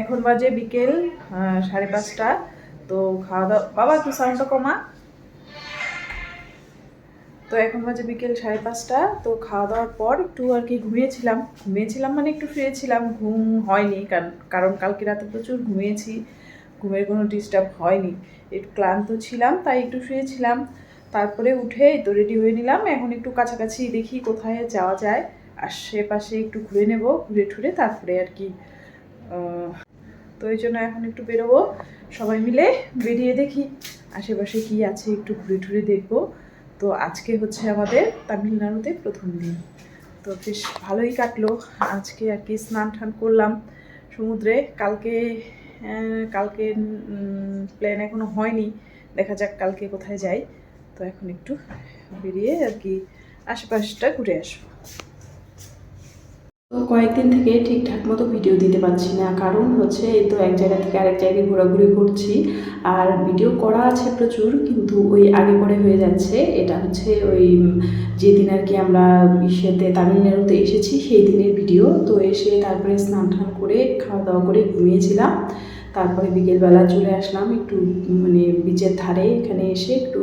এখন বাজে বিকেল সাড়ে পাঁচটা। তো খাওয়া দাওয়া বাবা, একটু সাউন্ডটা কমা। তো এখন বাজে বিকেল সাড়ে পাঁচটা। তো খাওয়া দাওয়ার পর একটু আর কি ঘুমিয়েছিলাম। ঘুমিয়েছিলাম মানে একটু শুয়েছিলাম ঘুম হয়নি, কারণ কারণ কালকে রাতে প্রচুর ঘুমিয়েছি। ঘুমের কোনো ডিস্টার্ব হয়নি। একটু ক্লান্ত ছিলাম, তাই একটু শুয়েছিলাম। তারপরে উঠে তো রেডি হয়ে নিলাম। এখন একটু কাছাকাছি দেখি কোথায় যাওয়া যায়। আশেপাশে একটু ঘুরে নেব, ঘুরে ঠুরে তারপরে আর কি তো এই জন্য এখন একটু বেরোবো। সবাই মিলে বেরিয়ে দেখি আশেপাশে কি আছে, একটু ঘুরে ঠুরে দেখব। তো আজকে হচ্ছে আমাদের তামিলনাড়ুতে প্রথম দিন। তো বেশ ভালোই কাটলো। আজকে আর কি স্নান টান করলাম সমুদ্রে। কালকে কালকে প্ল্যান এখনও হয়নি। দেখা যাক কালকে কোথায় যাই। তো এখন একটু বেরিয়ে আর কি আশেপাশটা ঘুরে আসব। তো কয়েকদিন থেকে ঠিকঠাক মতো ভিডিও দিতে পারছি না। কারণ হচ্ছে এই তো এক জায়গা থেকে আরেক জায়গায় ঘোরাঘুরি করছি। আর ভিডিও করা আছে প্রচুর, কিন্তু ওই আগে পরে হয়ে যাচ্ছে। এটা হচ্ছে ওই যেদিন আর কি আমরা ইসেতে, তামিলনাড়ুতে এসেছি, সেই দিনের ভিডিও তো এসে তারপরে স্নান টান করে খাওয়া দাওয়া করে ঘুমিয়েছিলাম। তারপরে বিকেলবেলা চলে আসলাম একটু মানে বিচের ধারে এখানে এসে একটু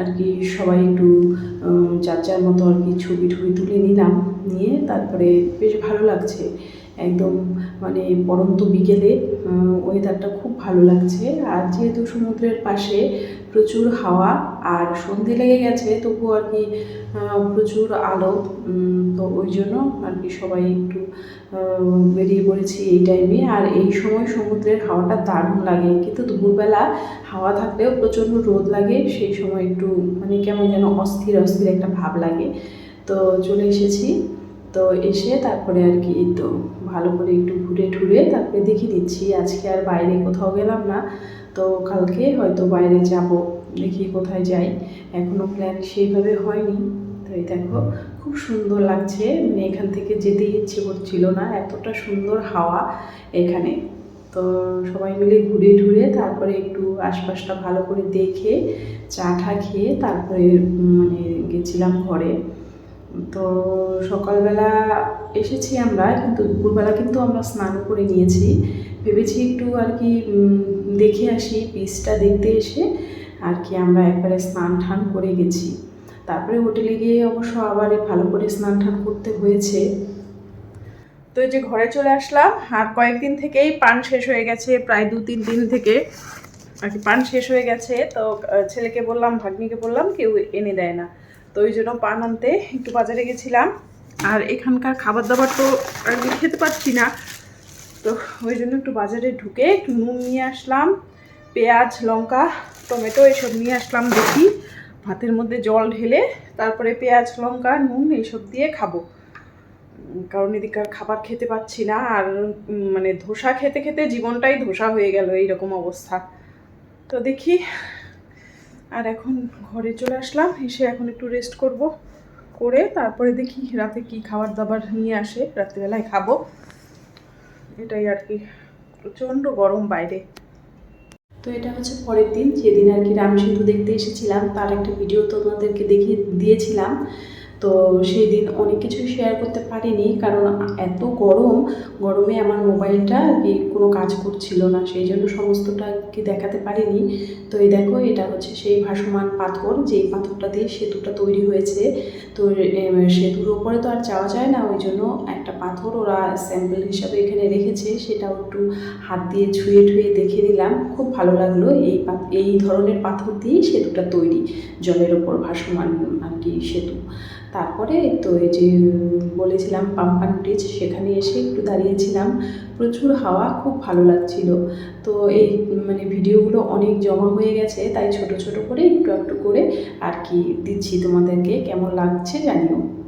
আর কি সবাই একটু যার যার মতো আর কি ছবি টবি তুলে নিলাম, নিয়ে তারপরে বেশ ভালো লাগছে। একদম মানে পরন্ত বিকেলে ওয়েদারটা খুব ভালো লাগছে। আর যেহেতু সমুদ্রের পাশে প্রচুর হাওয়া আর সন্ধে লেগে গেছে, তবু আর কি প্রচুর আলো। তো ওই জন্য আর কি সবাই একটু বেরিয়ে পড়েছি এই টাইমে আর এই সময় সমুদ্রের হাওয়াটা দারুণ লাগে। কিন্তু দুপুরবেলা হাওয়া থাকলেও প্রচণ্ড রোদ লাগে, সেই সময় একটু মানে কেমন যেন অস্থির অস্থির একটা ভাব লাগে। তো চলে এসেছি। তো এসে তারপরে আর কি তো ভালো করে একটু ঘুরে ঠুরে তারপরে দেখে দিচ্ছি। আজকে আর বাইরে কোথাও গেলাম না। তো কালকে হয়তো বাইরে যাব, দেখি কোথায় যাই। এখনও প্ল্যান সেইভাবে হয়নি। তো এই দেখো, খুব সুন্দর লাগছে। মানে এখান থেকে যেতে ইচ্ছে করছিল না, এতটা সুন্দর হাওয়া এখানে। তো সবাই মিলে ঘুরে ঠুরে তারপরে একটু আশপাশটা ভালো করে দেখে, চা ঠা খেয়ে তারপরে মানে গেছিলাম ঘরে। তো সকালবেলা এসেছি আমরা, কিন্তু দুপুরবেলা কিন্তু আমরা স্নান করে নিয়েছি। ভেবেছি একটু আর কি দেখে আসি, পিসটা দেখতে এসে আর কি আমরা একবারে স্নান টান করে গেছি। তারপরে হোটেলে গিয়ে অবশ্য আবার ভালো করে স্নান টান করতে হয়েছে। তো যে ঘরে চলে আসলাম, আর কয়েকদিন থেকেই পান শেষ হয়ে গেছে, প্রায় দু তিন দিন থেকে আর কি পান শেষ হয়ে গেছে। তো ছেলেকে বললাম, ভাগ্নিকে বললাম, কেউ এনে দেয় না। তো ওই জন্য পান আনতে একটু বাজারে গেছিলাম। আর এখানকার খাবার দাবার তো আর খেতে পারছি না। তো ওই জন্য একটু বাজারে ঢুকে একটু নুন নিয়ে আসলাম, পেঁয়াজ, লঙ্কা, টমেটো এসব নিয়ে আসলাম দেখি। ভাতের মধ্যে জল ঢেলে তারপরে পেঁয়াজ, লঙ্কা, নুন এইসব দিয়ে খাব। কারণ এদিকার খাবার খেতে পাচ্ছি না আর মানে ধোসা খেতে খেতে জীবনটাই ধোসা হয়ে গেল এইরকম অবস্থা। তো দেখি, আর এখন ঘরে চলে আসলাম, এসে এখন একটু রেস্ট করব। করে তারপরে দেখি রাতে কি খাবার দাবার নিয়ে আসে। রাত্রিবেলায় খাব। এটাই আর কি। প্রচণ্ড গরম বাইরে। তো এটা হচ্ছে পরের দিন। যেদিন আর কি রাম সেতু দেখতে এসেছিলাম, তার একটা ভিডিও তোমাদেরকে দেখিয়ে দিয়েছিলাম। তো সেই দিন অনেক কিছু শেয়ার করতে পারিনি কারণ এত গরম, গরমে আমার মোবাইলটা কি কোনো কাজ করছিল না, সেই জন্য সমস্তটা কি দেখাতে পারিনি। তো এই দেখো, এটা হচ্ছে সেই ভাসমান পাথর, যেই পাথরটা দিয়ে সেতুটা তৈরি হয়েছে। তো সেতুর ওপরে তো আর যাওয়া যায় না, ওই জন্য একটা পাথর ওরা স্যাম্পল হিসাবে এখানে রেখেছে, সেটাও একটু হাত দিয়ে ছুঁয়ে ঠুয়ে দেখে নিলাম। খুব ভালো লাগল এই এই ধরনের পাথর দিয়েই সেতুটা তৈরি, জলের ওপর ভাসমান কি সেতু। তারপরে তো এই যে বলেছিলাম পাম্পান ব্রিজ সেখানে এসে একটু দাঁড়িয়েছিলাম। প্রচুর হাওয়া, খুব ভালো লাগছিল। তো এই মানে ভিডিওগুলো অনেক জমা হয়ে গেছে, তাই ছোট ছোট করে একটু একটু করে আর কি দিচ্ছি তোমাদেরকে। কেমন লাগছে জানিও।